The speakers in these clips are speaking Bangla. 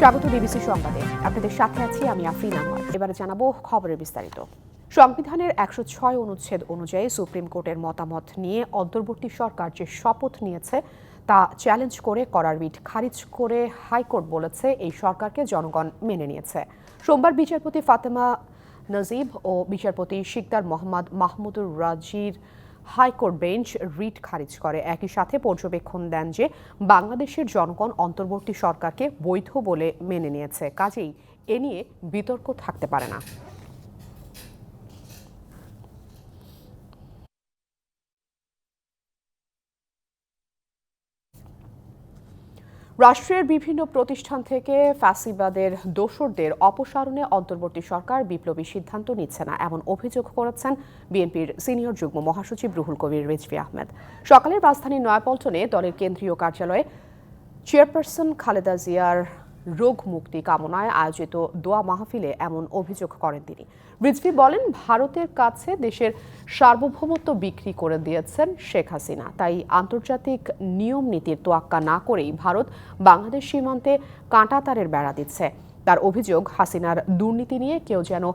স্বাগত বিবিসি সংবাদে। আপনাদের সাথে আছি আমি আফরিন আনোয়ার এবারে জানাব খবরের বিস্তারিত। সংবিধানের একশো ছয় অনুচ্ছেদ অনুযায়ী সুপ্রিম কোর্টের মতামত নিয়ে অন্তর্বর্তী সরকার যে শপথ নিয়েছে, তা চ্যালেঞ্জ করে করার রিট খারিজ করে হাইকোর্ট বলেছে এই সরকারকে জনগণ মেনে নিয়েছে। সোমবার বিচারপতি ফাতেমা নজিব ও বিচারপতি শিকদার মোহাম্মদ মাহমুদুর রাজির হাইকোর্ট বেঞ্চ রিট খারিজ করে। একই সাথে পর্যবেক্ষণ দেন যে বাংলাদেশের জনগণ অন্তর্বর্তী সরকারকে বৈধ বলে মেনে নিয়েছে। কাজেই এ নিয়ে বিতর্ক থাকতে পারে না। রাষ্ট্রের বিভিন্ন প্রতিষ্ঠান থেকে ফ্যাসিবাদের দোসরদের অপসারণে অন্তর্বর্তী সরকার বিপ্লবী সিদ্ধান্ত নিচ্ছে না, এমন অভিযোগ করেছেন বিএনপির সিনিয়র যুগ্ম মহাসচিব রুহুল কবির রিজভি আহমেদ। সকালে রাজধানীর নয়াপল্টনে দলের কেন্দ্রীয় কার্যালয়ে চেয়ারপারসন খালেদা জিয়ার রোগ মুক্তি কামনায় আয়োজিত দোয়া মাহফিলে এমন অভিযোগ করেন তিনি। রিজভি বলেন ভারতের কাছে দেশের সার্বভৌমত্ব বিক্রি করে দিয়েছেন শেখ হাসিনা। তাই আন্তর্জাতিক নিয়ম নীতির তোয়াক্কা না করেই ভারত বাংলাদেশ সীমান্তে কাঁটাতারের বেড়া দিচ্ছে। তার অভিযোগ হাসিনার দুর্নীতি নিয়ে কেউ যেন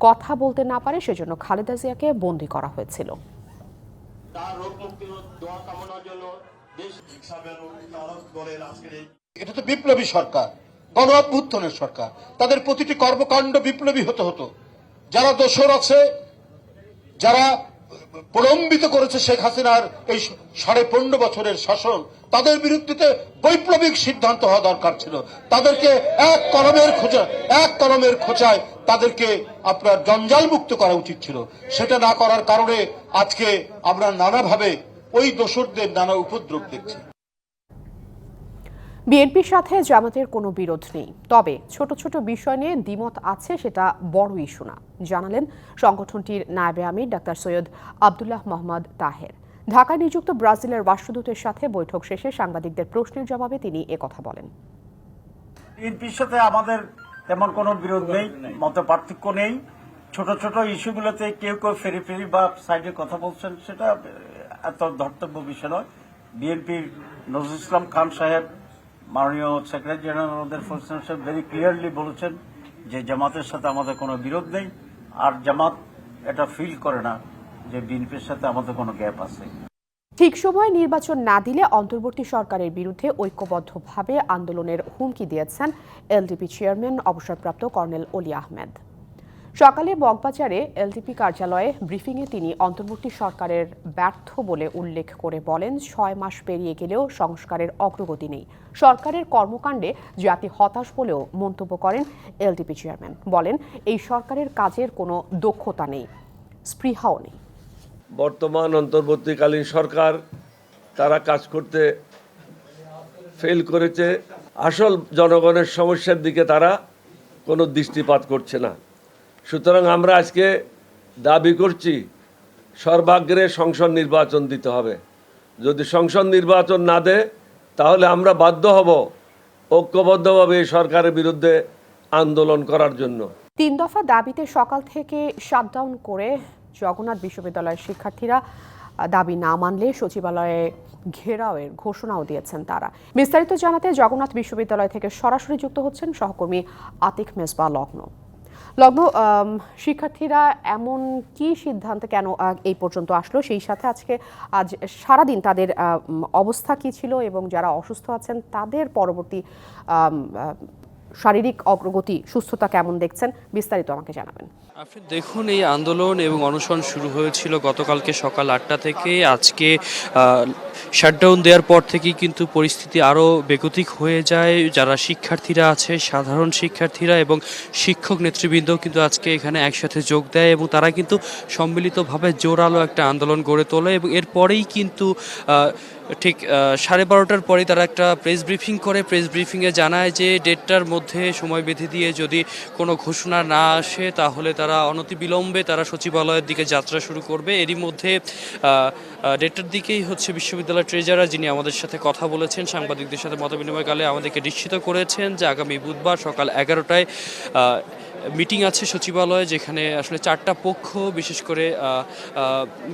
কথা বলতে না পারে সেজন্য খালেদা জিয়াকে বন্দী করা হয়েছিল। এটা তো বিপ্লবী সরকার। গণ অভ্যুত্থানের সরকার। তাদের প্রতিটি কর্মকাণ্ড বিপ্লবী হতে হতো। যারা দোষর আছে, যারা প্রলম্বিত করেছে শেখ হাসিনার এই সাড়ে পনেরো বছরের শাসন, তাদের বিরুদ্ধে বৈপ্লবিক সিদ্ধান্ত হওয়া দরকার ছিল। তাদেরকে এক কলমের খোঁজা, এক কলমের খোঁচায় তাদেরকে আপনার জঞ্জাল মুক্ত করা উচিত ছিল। সেটা না করার কারণে আজকে আমরা নানাভাবে ওই দোষরদের নানা উপদ্রব দেখছি। বিএনপির সাথে জামাতের কোনো বিরোধ নেই। তবে ছোট ছোট বিষয় নিয়ে দ্বিমত আছে সেটা বড় ইস্যু না, জানালেন সংগঠনটির নায়বে আমির ডাক্তার সৈয়দ আবদুল্লাহ মোহাম্মদ তাহের। ঢাকায় নিযুক্ত ব্রাজিলের রাষ্ট্রদূতের সাথে বৈঠক শেষে সাংবাদিকদের প্রশ্নের জবাবে তিনি একথা বলেন। বিএনপির সাথে আমাদের তেমন কোনো বিরোধ নেই, মত পার্থক্য নেই। ছোট ছোট ইস্যুগুলোতে কেউ কেউ ফেরি ফেরি বা সাইডে কথা বলছেন, সেটা এত ধর্তব্য বিষয় নয়। বিএনপির নজরুল ইসলাম খান সাহেব মাননীয় সেক্রেটারি জেনারেল আমাদের সাহেব ভেরি ক্লিয়ারলি বলেছেন যে জামাতের সাথে আমাদের কোনো বিরোধ নেই, আর জামাত এটা ফিল করে না যে বিএনপির সাথে আমাদের কোনো গ্যাপ আছে। ঠিক সময়ে নির্বাচন না দিলে অন্তর্বর্তী সরকারের বিরুদ্ধে ঐক্যবদ্ধভাবে আন্দোলনের হুমকি দিয়েছেন এলডিপি চেয়ারম্যান অবসরপ্রাপ্ত কর্নেল অলি আহমেদ। সকালে বকবাজারে এলটিপি কার্যালয়ে ব্রিফিংয়ে তিনি অন্তর্বর্তী সরকারের ব্যর্থ বলে উল্লেখ করে বলেন, ছয় মাস পেরিয়ে গেলেও সংস্কারের অগ্রগতি নেই। সরকারের কর্মকাণ্ডে জাতি হতাশ বলেও মন্তব্য করেন এলটিপি চেয়ারম্যান। বলেন, এই সরকারের কাজের কোনো দক্ষতা নেই, স্পৃহাও নেই। বর্তমান অন্তর্বর্তীকালীন সরকার তারা কাজ করতে ফেল করেছে। আসল জনগণের সমস্যার দিকে তারা কোনো দৃষ্টিপাত করছে না। সুতরাং আমরা আজকে দাবি করছি, সর্বাগ্রে সংসদ নির্বাচন দিতে হবে। যদি সংসদ নির্বাচন না দেয়, তাহলে আমরা বাধ্য হব ঐক্যবদ্ধভাবে এই সরকারের বিরুদ্ধে আন্দোলন করার জন্য। তিন দফা দাবিতে সকাল থেকে শাটডাউন করে জগন্নাথ বিশ্ববিদ্যালয়ের শিক্ষার্থীরা দাবি না মানলে সচিবালয়ে ঘেরাওয়ের ঘোষণাও দিয়েছেন তারা। বিস্তারিত জানাতে জগন্নাথ বিশ্ববিদ্যালয় থেকে সরাসরি যুক্ত হচ্ছেন সহকর্মী আতিক মেজবা লগ্ন লগ্ন শিক্ষার্থীরা এমন কি সিদ্ধান্তে কেন এই পর্যন্ত আসলো? সেই সাথে আজকে, আজ সারাদিন তাদের অবস্থা কি ছিল এবং যারা অসুস্থ আছেন তাদের পরবর্তী শারীরিক অগ্রগতি, সুস্থতা কেমন দেখছেন? বিস্তারিত আমাকে জানাবেন। আপনি দেখুন, এই আন্দোলন এবং অনশন শুরু হয়েছিল গতকালকে সকাল আটটা থেকে। আজকে শাটডাউন দেওয়ার পর থেকেই কিন্তু পরিস্থিতি আরও বেগতিক হয়ে যায়। যারা শিক্ষার্থীরা আছে, সাধারণ শিক্ষার্থীরা এবং শিক্ষক নেতৃবৃন্দও কিন্তু আজকে এখানে একসাথে যোগ দেয় এবং তারা কিন্তু সম্মিলিতভাবে জোরালো একটা আন্দোলন গড়ে তোলে এবং এরপরেই কিন্তু ঠিক সাড়ে বারোটার পরেই তারা একটা প্রেস ব্রিফিং করে। প্রেস ব্রিফিংয়ে জানায় যে ডেটটার মধ্যে সময় বেঁধে দিয়ে যদি কোনো ঘোষণা না আসে, তাহলে তারা অনতিবিলম্বে তারা সচিবালয়ের দিকে যাত্রা শুরু করবে। এরই মধ্যে ডেটটার দিকেই হচ্ছে বিশ্ববিদ্যালয়ের ট্রেজারার যিনি আমাদের সাথে কথা বলেছেন, সাংবাদিকদের সাথে মতবিনিময়কালে আমাদেরকে নিশ্চিত করেছেন যে আগামী বুধবার সকাল এগারোটায় মিটিং আছে সচিবালয়ে যেখানে আসলে চারটা পক্ষ, বিশেষ করে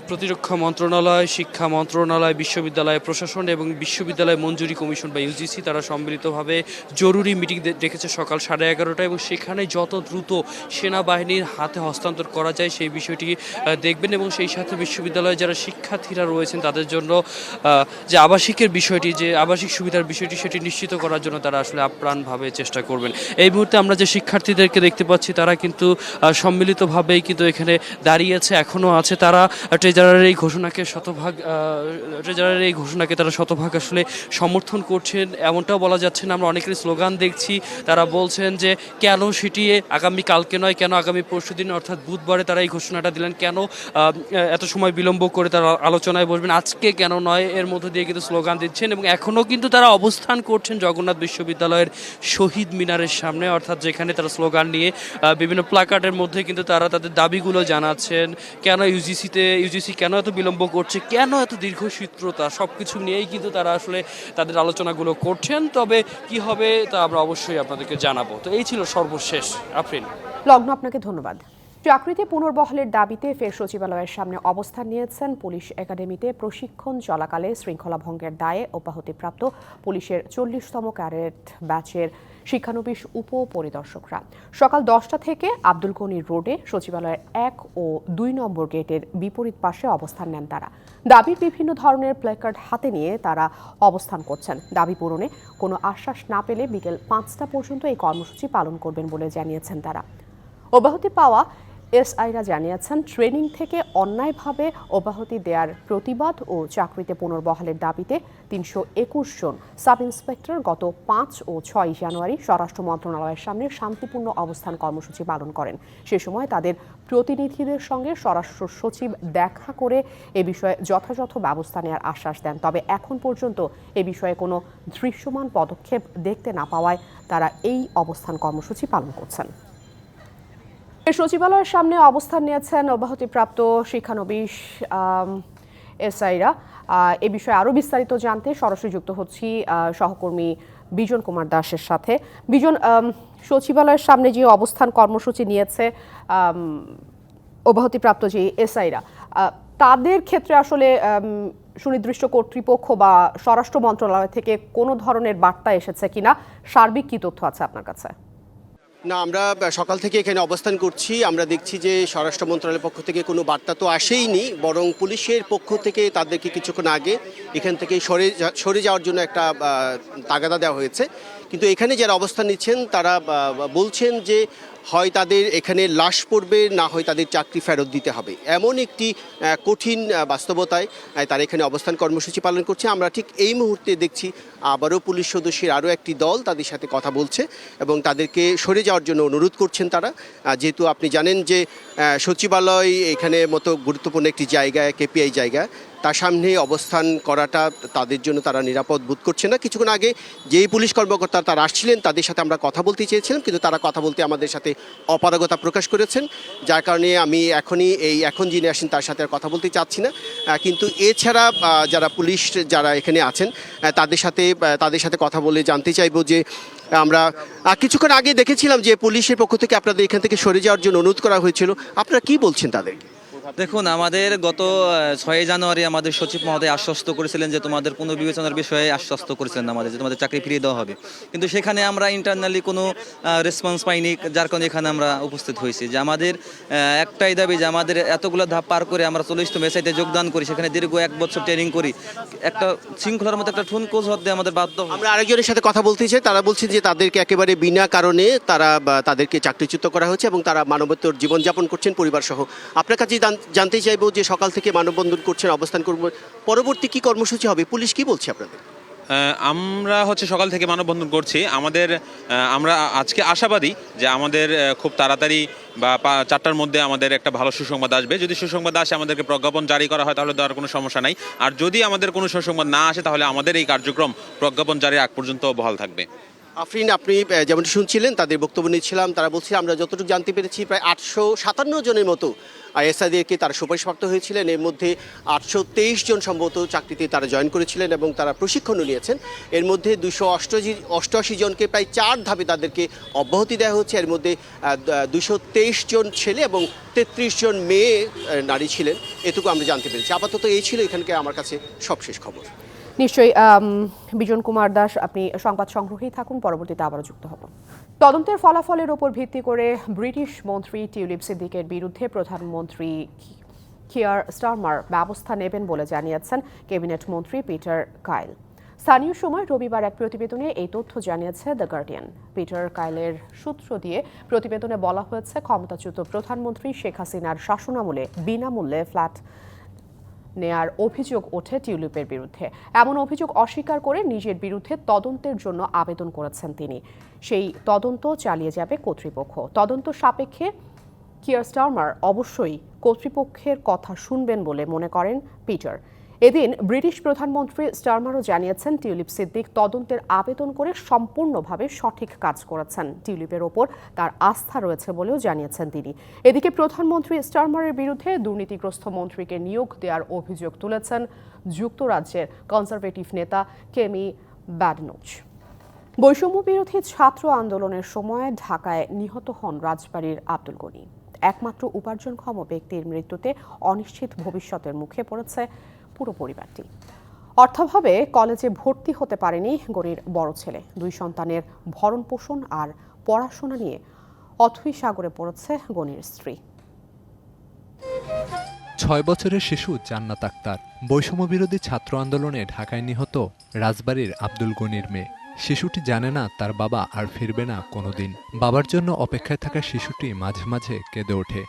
প্রতিরক্ষা মন্ত্রণালয়, শিক্ষা মন্ত্রণালয়, বিশ্ববিদ্যালয় প্রশাসন এবং বিশ্ববিদ্যালয় মঞ্জুরি কমিশন বা ইউজিসি তারা সম্মিলিতভাবে জরুরি মিটিং ডেকেছে সকাল সাড়ে এগারোটা এবং সেখানে যত দ্রুত সেনাবাহিনীর হাতে হস্তান্তর করা যায় সেই বিষয়টি দেখবেন এবং সেই সাথে বিশ্ববিদ্যালয়ে যারা শিক্ষার্থীরা রয়েছেন তাদের জন্য যে আবাসিকের বিষয়টি, যে আবাসিক সুবিধার বিষয়টি সেটি নিশ্চিত করার জন্য তারা আসলে আপ্রাণভাবে চেষ্টা করবেন। এই মুহূর্তে আমরা যে শিক্ষার্থীদেরকে দেখতে পাচ্ছি তারা কিন্তু সম্মিলিতভাবেই কিন্তু এখানে দাঁড়িয়েছে এখনও আছে। তারা ট্রেজারের এই ঘোষণাকে শতভাগ ট্রেজারের এই ঘোষণাকে তারা শতভাগ আসলে সমর্থন করছেন। এমনটাও বলা যাচ্ছে না, আমরা অনেকের স্লোগান দেখছি। তারা বলছেন যে, কেন সেটি আগামী কালকে নয়, কেন আগামী পরশু দিন, অর্থাৎ বুধবারে তারা এই ঘোষণাটা দিলেন, কেন এত সময় বিলম্ব করে তারা আলোচনায় বসবেন, আজকে কেন নয়, এর মধ্যে দিয়ে কিন্তু স্লোগান দিচ্ছেন এবং এখনও কিন্তু তারা অবস্থান করছেন জগন্নাথ বিশ্ববিদ্যালয়ের শহীদ মিনারের সামনে, অর্থাৎ যেখানে তারা স্লোগান নিয়ে বিভিন্ন প্লাকার্ডের মধ্যে কিন্তু তারা তাদের দাবিগুলো জানাচ্ছেন, কেন ইউজিসিতে ইউজিসি কেন এত বিলম্ব করছে, কেন এত দীর্ঘসূত্রতা সব কিছু নিয়েই কিন্তু তারা আসলে তাদের আলোচনাগুলো করছেন। তবে কি হবে তা আমরা অবশ্যই আপনাদেরকে জানাব। তো এই ছিল সর্বশেষ আফরিন লগ্ন, আপনাকে ধন্যবাদ। চাকরিতে পুনর্বহলের দাবিতে ফের সচিবালয়ের সামনে অবস্থান নিয়েছেন পুলিশ একাডেমিতে প্রশিক্ষণ চলাকালে শৃঙ্খলা ভঙ্গের দায়ে অব্যাহতিপ্রাপ্ত পুলিশের চল্লিশতম ক্যারেট ব্যাচের শিক্ষানবিশ উপপরিদর্শকরা। সকাল দশটা থেকে আব্দুল গনির রোডে সচিবালয়ের এক ও দুই নম্বর গেটের বিপরীত পাশে অবস্থান নেন তারা। দাবির বিভিন্ন ধরনের প্ল্যাকার্ড হাতে নিয়ে তারা অবস্থান করছেন। দাবি পূরণে কোনো আশ্বাস না পেলে বিকেল পাঁচটা পর্যন্ত এই কর্মসূচি পালন করবেন বলে জানিয়েছেন তারা। অব্যাহতি পাওয়া এসআইরা জানিয়েছেন, ট্রেনিং থেকে অন্যায়ভাবে অব্যাহতি দেওয়ার প্রতিবাদ ও চাকরিতে পুনর্বহালের দাবিতে তিনশো একুশ জন সাব ইন্সপেক্টর গত পাঁচ ও ছয় জানুয়ারি স্বরাষ্ট্র মন্ত্রণালয়ের সামনে শান্তিপূর্ণ অবস্থান কর্মসূচি পালন করেন। সে সময় তাদের প্রতিনিধিদের সঙ্গে স্বরাষ্ট্র সচিব দেখা করে এ বিষয়ে যথাযথ ব্যবস্থা নেওয়ার আশ্বাস দেন। তবে এখন পর্যন্ত এ বিষয়ে কোনো দৃশ্যমান পদক্ষেপ দেখতে না পাওয়ায় তারা এই অবস্থান কর্মসূচি পালন করছেন। সচিবালয়ের সামনে অবস্থান নিয়েছেন অব্যাহতিপ্রাপ্ত শিক্ষানবিশ এসআইরা। এ বিষয়ে আরও বিস্তারিত জানতে সরাসরি যুক্ত হচ্ছি সহকর্মী বিজন কুমার দাসের সাথে। বিজন সচিবালয়ের সামনে যে অবস্থান কর্মসূচি নিয়েছে অব্যাহতিপ্রাপ্ত যে এসআইরা তাদের ক্ষেত্রে আসলে সুনির্দিষ্ট কর্তৃপক্ষ বা স্বরাষ্ট্র মন্ত্রণালয় থেকে কোনো ধরনের বার্তা এসেছে কিনা? সার্বিক কি তথ্য আছে আপনার কাছে? না, আমরা সকাল থেকে এখানে অবস্থান করছি। আমরা দেখছি যে স্বরাষ্ট্র মন্ত্রণালয়ের পক্ষ থেকে কোনো বার্তা তো আসেইনি, বরং পুলিশের পক্ষ থেকে তাদেরকে কিছুক্ষণ আগে এখান থেকে সরে সরে যাওয়ার জন্য একটা তাগাদা দেওয়া হয়েছে। কিন্তু এখানে যারা অবস্থান নিচ্ছেন, তারা বলছেন যে হয় তাদের এখানে লাশ পড়বে, না হয় তাদের চাকরি ফেরত দিতে হবে। এমন একটি কঠিন বাস্তবতায় তারা এখানে অবস্থান কর্মসূচি পালন করছে। আমরা ঠিক এই মুহূর্তে দেখছি আবারও পুলিশ সদস্যের আরও একটি দল তাদের সাথে কথা বলছে এবং তাদেরকে সরে যাওয়ার জন্য অনুরোধ করছেন তারা। যেহেতু আপনি জানেন যে সচিবালয় এখানে মতো গুরুত্বপূর্ণ একটি জায়গা, কেপিআই জায়গা তার সামনে অবস্থান করাটা তাদের জন্য তারা নিরাপদ বোধ করছে না। কিছুক্ষণ আগে যেই পুলিশ কর্মকর্তা তারা আসছিলেন, তাদের সাথে আমরা কথা বলতে চেয়েছিলাম, কিন্তু তারা কথা বলতে আমাদের সাথে অপারগতা প্রকাশ করেছেন। যার কারণে আমি এখনই এই, এখন যিনি আসেন তার সাথে আর কথা বলতে চাচ্ছি না। কিন্তু এছাড়া যারা পুলিশ যারা এখানে আছেন তাদের সাথে তাদের সাথে কথা বলে জানতে চাইব যে আমরা কিছুক্ষণ আগে দেখেছিলাম যে পুলিশের পক্ষ থেকে আপনাদের এখান থেকে সরে যাওয়ার জন্য অনুরোধ করা হয়েছিল। আপনারা কি বলছেন তাদেরকে? দেখুন, আমাদের গত ছয় জানুয়ারি আমাদের সচিব মহোদয় আশ্বস্ত করেছিলেন যে তোমাদের পুনর্বিবেচনার বিষয়ে আশ্বস্ত করেছিলেন আমাদের, যে তোমাদের চাকরি ফিরিয়ে দেওয়া হবে। কিন্তু সেখানে আমরা ইন্টারনালি কোনো রেসপন্স পাইনি, যার কারণে এখানে আমরা উপস্থিত হয়েছি। যে আমাদের একটাই দাবি যে আমাদের এতগুলো ধাপ পার করে আমরা চল্লিশতম এসআইতে যোগদান করি, সেখানে দীর্ঘ এক বছর ট্রেনিং করি, একটা শৃঙ্খলার মতো একটা ঠুন কোচ হতে আমাদের বাধ্য। আমরা আরেকজনের সাথে কথা বলতে চাই, তারা বলছেন যে তাদেরকে একেবারে বিনা কারণে তারা তাদেরকে চাকরিচ্যুত করা হয়েছে এবং তারা মানবতর জীবনযাপন করছেন পরিবার সহ আপনার কাছে জান- জানতে চাইব যে সকাল থেকে মানববন্ধন করছেন, অবস্থান করব। পরবর্তী কি কর্মসূচি হবে? পুলিশ কি বলছে আপনাদের? আমরা হচ্ছে সকাল থেকে মানববন্ধন করছি। আমাদের আমরা আজকে আশাবাদী যে আমাদের খুব তাড়াতাড়ি বা চারটার মধ্যে আমাদের একটা ভালো সুসংবাদ আসবে। যদি সুসংবাদ আসে, আমাদেরকে প্রজ্ঞাপন জারি করা হয়, তাহলে দেওয়ার কোনো সমস্যা নাই। আর যদি আমাদের কোনো সুসংবাদ না আসে, তাহলে আমাদের এই কার্যক্রম প্রজ্ঞাপন জারির আগ পর্যন্ত বহাল থাকবে। আফরিন আপনি আহ, যেমনটি শুনছিলেন তাদের বক্তব্য নিচ্ছিলাম তারা বলছে আমরা যতটুকু জানতে পেরেছি প্রায় আটশো সাতান্ন জনের মতো আইএসআইদেরকে তারা সুপারিশপ্রাপ্ত হয়েছিলেন। এর মধ্যে আটশো তেইশ জন সম্ভবত চাকরিতে তারা জয়েন করেছিলেন এবং তারা প্রশিক্ষণও নিয়েছেন। এর মধ্যে দুশো অষ্টআশি অষ্টআশি জনকে প্রায় চার ধাপে তাদেরকে অব্যাহতি দেওয়া হচ্ছে। এর মধ্যে দুশো তেইশ জন ছেলে এবং তেত্রিশ জন মেয়ে নারী ছিলেন। এটুকু আমরা জানতে পেরেছি। আপাতত এই ছিল এখানকার আমার কাছে সবশেষ খবর। নিশ্চয়ই বিজন কুমার দাস, আপনি সংবাদ সংগ্রহেই থাকুন, পরবর্তীতে আবারও যুক্ত হব। তদন্তের ফলাফলের উপর ভিত্তি করে ব্রিটিশ মন্ত্রী টিউলিপ সিদ্দিকের বিরুদ্ধে প্রধানমন্ত্রী কিয়ার স্টারমার ব্যবস্থা নেবেন বলে জানিয়েছেন ক্যাবিনেট মন্ত্রী পিটার কাইল। স্থানীয় সময় রবিবার এক প্রতিবেদনে এই তথ্য জানিয়েছে দ্য গার্ডিয়ান। পিটার কাইলের সূত্র দিয়ে প্রতিবেদনে বলা হয়েছে, ক্ষমতাচ্যুত প্রধানমন্ত্রী শেখ হাসিনার শাসনামলে বিনামূল্যে ফ্ল্যাট নেয়ার অভিযোগ ওঠে টিউলিপের বিরুদ্ধে। এমন অভিযোগ অস্বীকার করে নিজের বিরুদ্ধে তদন্তের জন্য আবেদন করেছেন তিনি। সেই তদন্ত চালিয়ে যাবে কর্তৃপক্ষ। তদন্ত সাপেক্ষে কিয়ার স্টার্মার অবশ্যই কর্তৃপক্ষের কথা শুনবেন বলে মনে করেন পিটার। এদিন ব্রিটিশ প্রধানমন্ত্রী স্টারমারও জানিয়েছেন, টিউলিপ সিদ্দিক তদন্তের আবেদন করে সম্পূর্ণভাবে সঠিক কাজ করেছেন। টিউলিপের ওপর তার আস্থা রয়েছে বলেও জানিয়েছেন তিনি। এদিকে প্রধানমন্ত্রী স্টারমারের বিরুদ্ধে দুর্নীতিগ্রস্ত মন্ত্রীকে নিয়োগ দেওয়ার অভিযোগ তুলেছেন যুক্তরাজ্যের কনজারভেটিভ নেতা কেমি ব্যাডনোচ। বৈষম্য বিরোধী ছাত্র আন্দোলনের সময় ঢাকায় নিহত হন রাজবাড়ির আব্দুল গনি। একমাত্র উপার্জনক্ষম ব্যক্তির মৃত্যুতে অনিশ্চিত ভবিষ্যতের মুখে পড়েছে পুরো পরিবারটি। অর্থাভাবে কলেজে ভর্তি হতে পারেনি গনির বড় ছেলে। দুই সন্তানের ভরণ পোষণ আর পড়াশোনা নিয়ে অথই সাগরে পড়েছে গনির স্ত্রী। ছয় বছরের শিশু জান্নাত আক্তার। বৈষম্য বিরোধী ছাত্র আন্দোলনে ঢাকায় নিহত রাজবাড়ির আব্দুল গনির মেয়ে। শিশুটি জানে না তার বাবা আর ফিরবে না কোনোদিন। বাবার জন্য অপেক্ষায় থাকা শিশুটি মাঝে মাঝে কেঁদে ওঠে।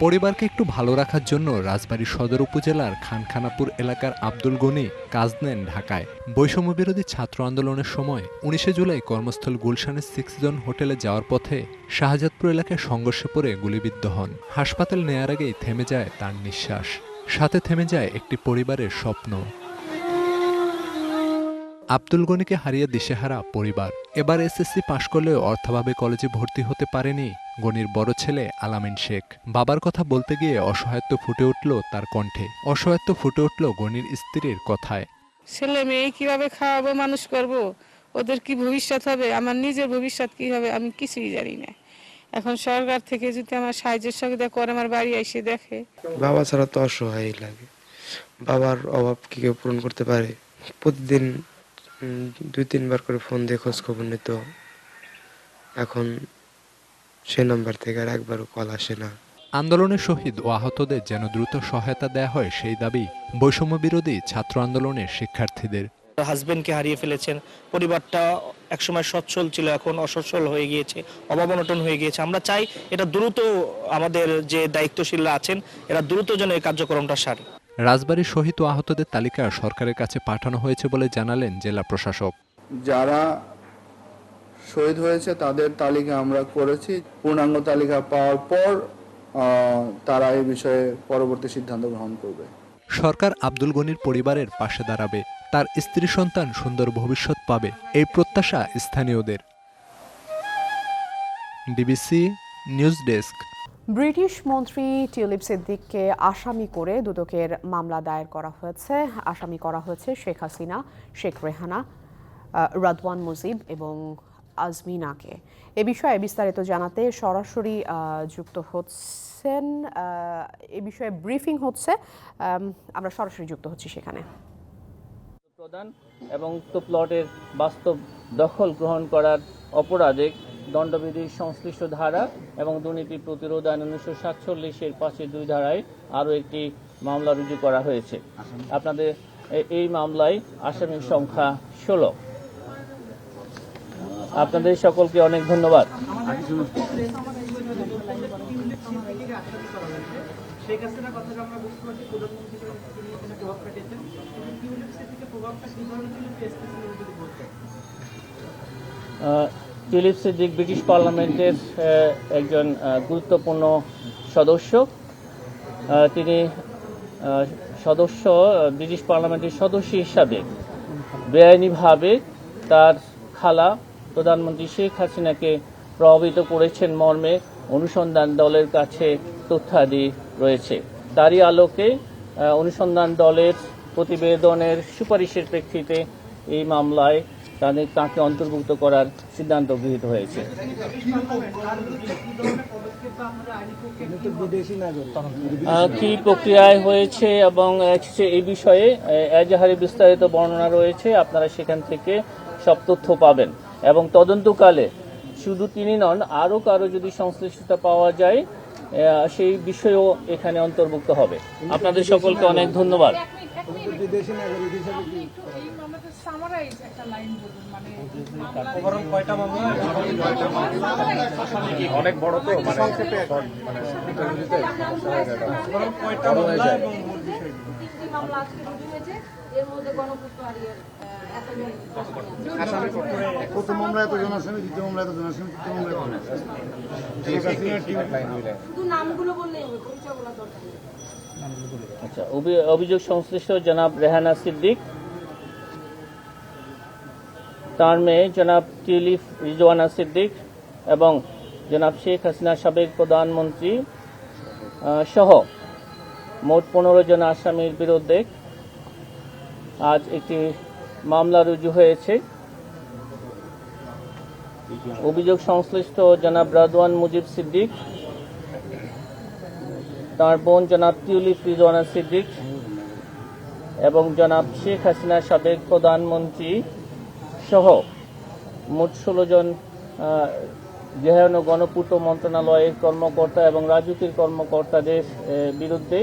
পরিবারকে একটু ভালো রাখার জন্য রাজবাড়ী সদর উপজেলার খানখানাপুর এলাকার আব্দুল গনি কাজ নেন ঢাকায়। বৈষম্য বিরোধী ছাত্র আন্দোলনের সময় উনিশে জুলাই কর্মস্থল গুলশানের সিক্স জন হোটেলে যাওয়ার পথে শাহজাদপুর এলাকায় সংঘর্ষে পড়ে গুলিবিদ্ধ হন। হাসপাতাল নেয়ার আগেই থেমে যায় তার নিঃশ্বাস। সাথে থেমে যায় একটি পরিবারের স্বপ্ন। আব্দুল গনিকে হারিয়ে দিশেহারা পরিবার। এবার এসএসসি পাশ করলেও অর্থাভাবে কলেজে ভর্তি হতে পারেনি গনির বড় ছেলে আলামিন শেখ। বাবার কথা বলতে গিয়ে অসহায়ত্ব ফুটে উঠল তার কণ্ঠে। অসহায়ত্ব ফুটে উঠল গনির স্ত্রীর কথায়। ছেলে মেয়ে কীভাবে খাওয়াবো মানুষ করব? ওদের কি ভবিষ্যৎ হবে? আমার নিজের ভবিষ্যৎ কি হবে? আমি কিছুই জানি না। এখন সরকার থেকে যদি আমার সাহায্যের সুবিধা করে আমার বাড়ি এসে দেখে। বাবা ছাড়া তো অসহায় লাগে। বাবার অভাব কি কেউ পূরণ করতে পারে? প্রতিদিন দুই তিনবার করে ফোন দিয়ে খোঁজ খবর নিত। এখন সে নাম্বার থেকে আর একবারও কল আসে না। আন্দোলনের শহীদ ও আহতদের যেন দ্রুত সহায়তা দেয়া হয় সেই দাবি বৈষম্য বিরোধী ছাত্র আন্দোলনের শিক্ষার্থীদের। হাজবেন্ডকে হারিয়ে ফেলেছেন। পরিবারটা একসময় সচ্ছল ছিল এখন অসচ্ছল হয়ে গিয়েছে অভাব অনটন হয়ে গিয়েছে। আমরা চাই এটা দ্রুত আমাদের যে দায়িত্বশীলরা আছেন এরা দ্রুত যেন এই কার্যক্রমটা সারে। রাজবাড়ির শহীদ ও আহতদের তালিকা সরকারের কাছে পাঠানো হয়েছে বলে জানালেন জেলা প্রশাসক। যারা শহীদ হয়েছে তাদের তালিকা আমরা করেছি। পূর্ণাঙ্গ তালিকা পাওয়ার পর তারা এই বিষয়ে পরবর্তী সিদ্ধান্ত গ্রহণ করবে। সরকার আব্দুল গনির পরিবারের পাশে দাঁড়াবে। তার স্ত্রী সন্তান সুন্দর ভবিষ্যৎ পাবে। এই প্রত্যাশা স্থানীয়দের। DBC news desk. British minister Tulip সিদ্দিককে আসামি করে দুদকের মামলা দায়ের করা হয়েছে। আসামি করা হয়েছে শেখ হাসিনা, শেখ রেহানা রাদওয়ান মুজিব এবং আজমিনাকে। এ বিষয়ে বিস্তারিত জানাতে সরাসরি যুক্ত হচ্ছেন এ বিষয়ে ব্রিফিং হচ্ছে আমরা সরাসরি যুক্ত হচ্ছি সেখানে। প্রদান এবং তো প্লটের বাস্তব দখল গ্রহণ করার অপরাধে দণ্ডবিধির সংশ্লিষ্ট ধারা এবং দুর্নীতি প্রতিরোধ আইন উনিশশো সাতচল্লিশের পাশে দুই ধারায় আরও একটি মামলা রুজু করা হয়েছে। আপনাদের এই মামলায় আসামির সংখ্যা ষোলো। আপনাদের সকলকে অনেক ধন্যবাদ। আহ, টিলিপ সিদ্দিক, ব্রিটিশ পার্লামেন্টের একজন গুরুত্বপূর্ণ সদস্য। তিনি সদস্য ব্রিটিশ পার্লামেন্টের সদস্য হিসাবে বেআইনিভাবে তার খালা প্রধানমন্ত্রী শেখ হাসিনাকে প্রভাবিত করেছেন মর্মে অনুসন্ধান দলের কাছে তথ্যাদি রয়েছে। তারই আলোকে অনুসন্ধান দলের প্রতিবেদনের সুপারিশের প্রেক্ষিতে এই মামলায় তাদের তাকে অন্তর্ভুক্ত করার সিদ্ধান্ত গৃহীত হয়েছে। কি প্রক্রিয়ায় হয়েছে এবং এই বিষয়ে এজাহারে বিস্তারিত বর্ণনা রয়েছে, আপনারা সেখান থেকে সব তথ্য পাবেন। এবং তদন্তকালে শুধু তিনি নন, আরও কারও যদি সংশ্লিষ্টতা পাওয়া যায় সেই বিষয়েও এখানে অন্তর্ভুক্ত হবে। আপনাদের সকলকে অনেক ধন্যবাদ। প্রথম মামলা এতজন আসামি দ্বিতীয় মামলা এতজন আসামি তৃতীয় মামলা আচ্ছা অভিযোগ সংশ্লিষ্ট জনাব রেহানা সিদ্দিক। তার মেয়ে জনাব টিলিফ রিজওয়ানা সিদ্দিক এবং জনাব শেখ হাসিনা সাবেক প্রধানমন্ত্রী সহ মোট পনেরো জন আসামির বিরুদ্ধে আজ একটি মামলা রুজু হয়েছে। অভিযোগ সংশ্লিষ্ট জনাব রাদওয়ান মুজিব সিদ্দিক, তার বোন জনাব টিউলিপ রিজওয়ানা সিদ্দিক এবং জনাব শেখ হাসিনা সাবেক প্রধানমন্ত্রী সহ মোট ষোলো জন গৃহায়ন গণপূর্ত মন্ত্রণালয়ের কর্মকর্তা এবং রাজুকের কর্মকর্তাদের বিরুদ্ধে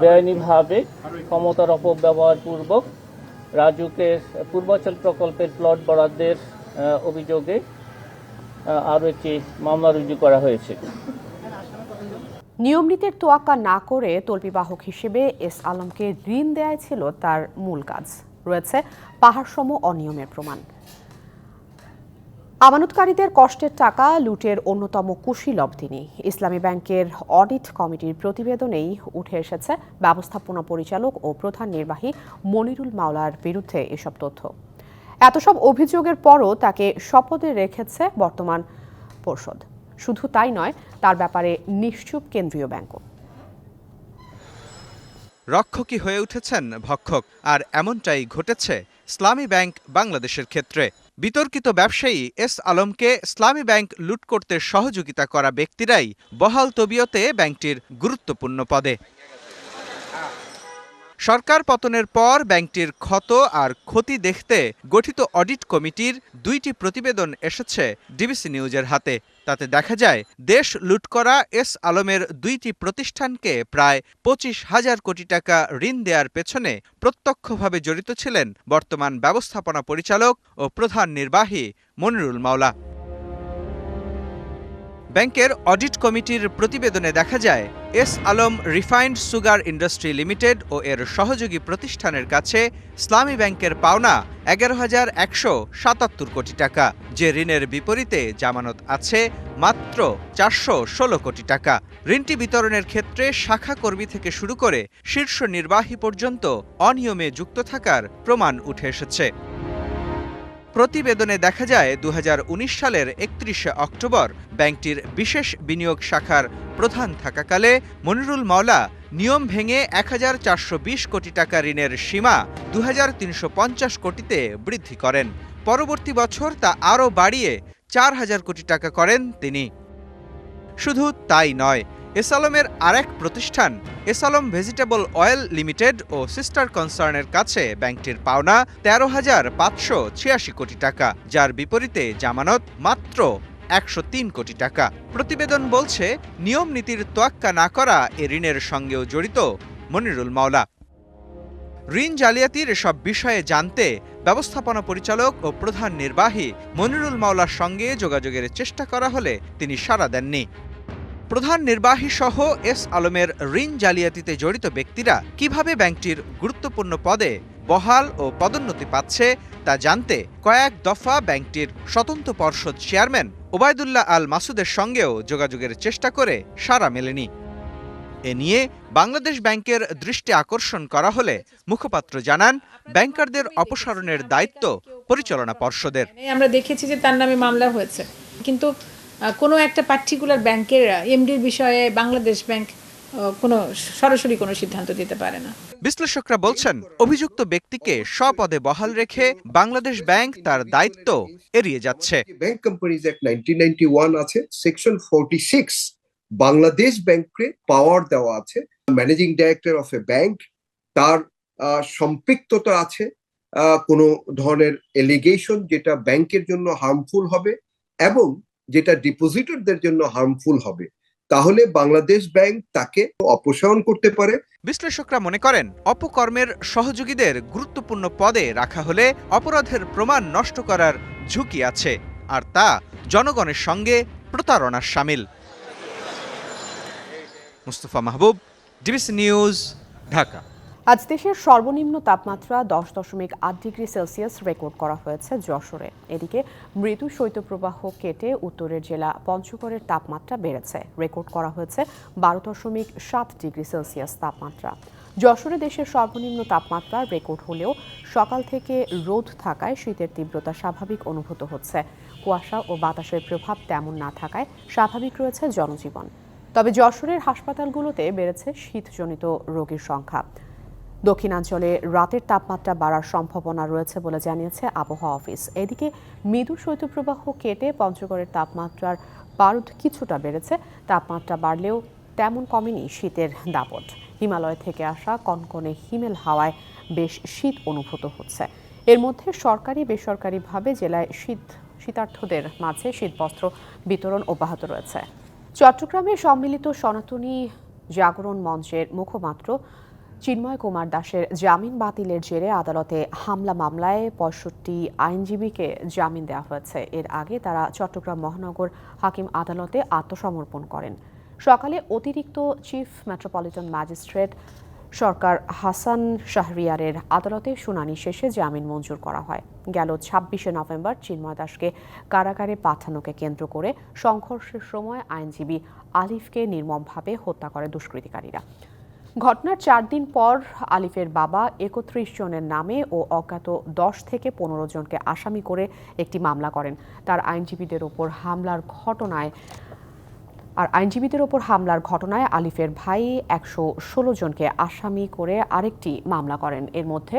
বেআইনিভাবে ক্ষমতার অপব্যবহার পূর্বক রাজুকের পূর্বাচল প্রকল্পের প্লট বরাদ্দের অভিযোগে আরও একটি মামলা রুজু করা হয়েছে। নিয়ম নীতির তোয়াক্কা না করে তল্পিবাহক হিসেবে এস আলমকে ঋণ দেয়াই ছিল তার মূল কাজ। রয়েছে পাহাড়সম অনিয়মের প্রমাণ। আমানতকারীদের কষ্টের টাকা, লুটের অন্যতম কুশীলব তিনি ইসলামী ব্যাংকের অডিট কমিটির প্রতিবেদনেই উঠে এসেছে ব্যবস্থাপনা পরিচালক ও প্রধান নির্বাহী মনিরুল মাওলার বিরুদ্ধে এসব তথ্য। এত সব অভিযোগের পরও তাকে শপথে রেখেছে বর্তমান পর্ষদ। শুধু তাই নয়, তার ব্যাপারে নিশ্চুপ কেন্দ্রীয় ব্যাংকও। রক্ষকই হয়ে উঠেছেন ভক্ষক, আর এমনটাই ঘটেছে ইসলামী ব্যাংক বাংলাদেশের ক্ষেত্রে। বিতর্কিত ব্যবসায়ী এস আলমকে ইসলামী ব্যাংক লুট করতে সহযোগিতা করা ব্যক্তিরাই বহাল তবিয়তে ব্যাংকটির গুরুত্বপূর্ণ পদে। সরকার পতনের পর ব্যাংকটির ক্ষত আর ক্ষতি দেখতে গঠিত অডিট কমিটির দুইটি প্রতিবেদন এসেছে ডিবিসি নিউজের হাতে। তাতে দেখা যায়, দেশ লুট করা এস আলমের দুইটি প্রতিষ্ঠানকে প্রায় পঁচিশ হাজার কোটি টাকা ঋণ দেওয়ার পেছনে প্রত্যক্ষভাবে জড়িত ছিলেন বর্তমান ব্যবস্থাপনা পরিচালক ও প্রধান নির্বাহী মনিরুল মাওলা। ব্যাংকের অডিট কমিটির প্রতিবেদনে দেখা যায়, S Alam refined sugar industry limited ও এর সহযোগী প্রতিষ্ঠানের কাছে ইসলামী ব্যাংকের পাওনা এগারো হাজার একশো সাতাত্তর কোটি টাকা, যে ঋণের বিপরীতে জামানত আছে মাত্র চারশো ষোলো কোটি টাকা। ঋণটি বিতরণের ক্ষেত্রে শাখা কর্মী থেকে শুরু করে শীর্ষ নির্বাহী পর্যন্ত অনিয়মে যুক্ত থাকার প্রমাণ উঠে এসেছে। প্রতিবেদনে দেখা যায় দু হাজার উনিশ সালের একত্রিশে অক্টোবর ব্যাংকটির বিশেষ বিনিয়োগ শাখার প্রধান থাকাকালে মনিরুল মাওলা নিয়ম ভেঙে এক হাজার চারশো বিশ কোটি টাকা ঋণের সীমা দু হাজার তিনশো পঞ্চাশ কোটিতে বৃদ্ধি করেন। পরবর্তী বছর তা আরও বাড়িয়ে চার হাজার কোটি টাকা করেন তিনি। শুধু তাই নয় এসালমের আরেক প্রতিষ্ঠান, এসালম ভেজিটেবল অয়েল লিমিটেড ও সিস্টার কনসার্নের কাছে ব্যাংকটির পাওনা তেরো হাজার পাঁচশো ছিয়াশি কোটি টাকা, যার বিপরীতে জামানত মাত্র একশো তিন কোটি টাকা। প্রতিবেদন বলছে, নিয়ম নীতির তোয়াক্কা না করা এ ঋণের সঙ্গেও জড়িত মনিরুল মাওলা। ঋণ জালিয়াতির এসব বিষয়ে জানতে ব্যবস্থাপনা পরিচালক ও প্রধান নির্বাহী মনিরুল মাওলার সঙ্গে যোগাযোগের চেষ্টা করা হলে তিনি সাড়া দেননি। প্রধান নির্বাহী সহ এস আলমের ঋণ জালিয়াতিতে জড়িত ব্যক্তিরা কীভাবে ব্যাংকটির গুরুত্বপূর্ণ পদে বহাল ও পদোন্নতি পাচ্ছে তা জানতে কয়েক দফা ব্যাংকটির স্বতন্ত্র পর্ষদ চেয়ারম্যান ওবায়দুল্লাহ আল মাসুদের সঙ্গেও যোগাযোগের চেষ্টা করে সাড়া মেলেনি। এ নিয়ে বাংলাদেশ ব্যাংকের দৃষ্টি আকর্ষণ করা হলে মুখপাত্র জানান, ব্যাংকারদের অপসারণের দায়িত্ব পরিচালনা পর্ষদের। আমরা দেখেছি যে তার নামে মামলা হয়েছে। কিন্তু কোনো একটা পার্টিকুলার ব্যাংকের এমডির বিষয়ে বাংলাদেশ ব্যাংক আহ, কোনো সরাসরি কোনো সিদ্ধান্ত দিতে পারে না। বিশ্লেষকরা বলছেন অভিযুক্ত ব্যক্তিকে স্বপদে বহাল রেখে বাংলাদেশ ব্যাংক তার দায়িত্ব এড়িয়ে যাচ্ছে। Bank companies act nineteen ninety one আছে সেকশন ফোরটি সিক্স বাংলাদেশ ব্যাংককে পাওয়ার দেওয়া আছে। Managing director of a bank তার আহ, সম্পৃক্ততা আছে আহ, কোনো ধরনের এলিগেশন যেটা ব্যাংকের জন্য হার্মফুল হবে এবং যেটা ডিপোজিটরদের জন্য হার্মফুল হবে, তাহলে বাংলাদেশ ব্যাংক তাকে অপসারণ করতে পারে। বিশ্লেষকরা মনে করেন, অপকর্মের সহযোগীদের গুরুত্বপূর্ণ পদে রাখা হলে অপরাধের প্রমাণ নষ্ট করার ঝুঁকি আছে, আর তা জনগণের সঙ্গে প্রতারণার সামিল। Mustafa Mahbub, DBC news, Dhaka. আজ দেশের সর্বনিম্ন তাপমাত্রা দশ দশমিক আট ডিগ্রি সেলসিয়াস রেকর্ড করা হয়েছে যশোরে। এদিকে মৃদু শৈত্যপ্রবাহ কেটে উত্তরের জেলা পঞ্চগড়ের তাপমাত্রা বেড়েছে। রেকর্ড করা হয়েছে বারো দশমিক সাত ডিগ্রি সেলসিয়াস তাপমাত্রা। যশোরে দেশের সর্বনিম্ন তাপমাত্রা রেকর্ড হলেও সকাল থেকে রোদ থাকায় শীতের তীব্রতা স্বাভাবিক অনুভূত হচ্ছে। কুয়াশা ও বাতাসের প্রভাব তেমন না থাকায় স্বাভাবিক রয়েছে জনজীবন। তবে যশোরের হাসপাতালগুলোতে বেড়েছে শীতজনিত রোগীর সংখ্যা। দক্ষিণাঞ্চলে রাতের তাপমাত্রা বাড়ার সম্ভাবনা রয়েছে বলে জানিয়েছে আবহাওয়া অফিস। এদিকে মৃদু শৈত্যপ্রবাহ কেটে পঞ্চগড়ের তাপমাত্রার পারদ কিছুটা বেড়েছে। তাপমাত্রা বাড়লেও তেমন কমেনি শীতের দাপট। হিমালয় থেকে আসা কনকনে হিমেল হাওয়ায় বেশ শীত অনুভূত হচ্ছে। এর মধ্যে সরকারি, বেসরকারিভাবে জেলায় শীত, শীতার্থদের মাঝে শীতবস্ত্র বিতরণ অব্যাহত রয়েছে। চট্টগ্রামে সম্মিলিত সনাতনী জাগরণ মঞ্চের মুখপাত্র চিন্ময় কুমার দাসের জামিন বাতিলের জেরে আদালতে হামলা মামলায় পঁয়ষট্টি আইনজীবীকে জামিন দেওয়া হয়েছে। এর আগে তারা চট্টগ্রাম মহানগর হাকিম আদালতে আত্মসমর্পণ করেন। সকালে অতিরিক্ত chief metropolitan magistrate Sarkar Hasan শাহরিয়ারের আদালতে শুনানি শেষে জামিন মঞ্জুর করা হয়। গেল ছাব্বিশে নভেম্বর চিন্ময় দাসকে কারাগারে পাঠানোকে কেন্দ্র করে সংঘর্ষের সময় আইনজীবী আলিফকে নির্মমভাবে হত্যা করে দুষ্কৃতিকারীরা। ঘটনার চার দিন পর আলিফের বাবা একত্রিশ জনের নামে ও অজ্ঞাত দশ থেকে পনেরো জনকে আসামি করে একটি মামলা করেন। তার আইনজীবীদের ওপর হামলার ঘটনায় আর আইনজীবীদের ওপর হামলার ঘটনায় আলিফের ভাই একশো ষোলো জনকে আসামি করে আরেকটি মামলা করেন। এর মধ্যে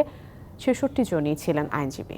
ছেষট্টি জনই ছিলেন আইনজীবী।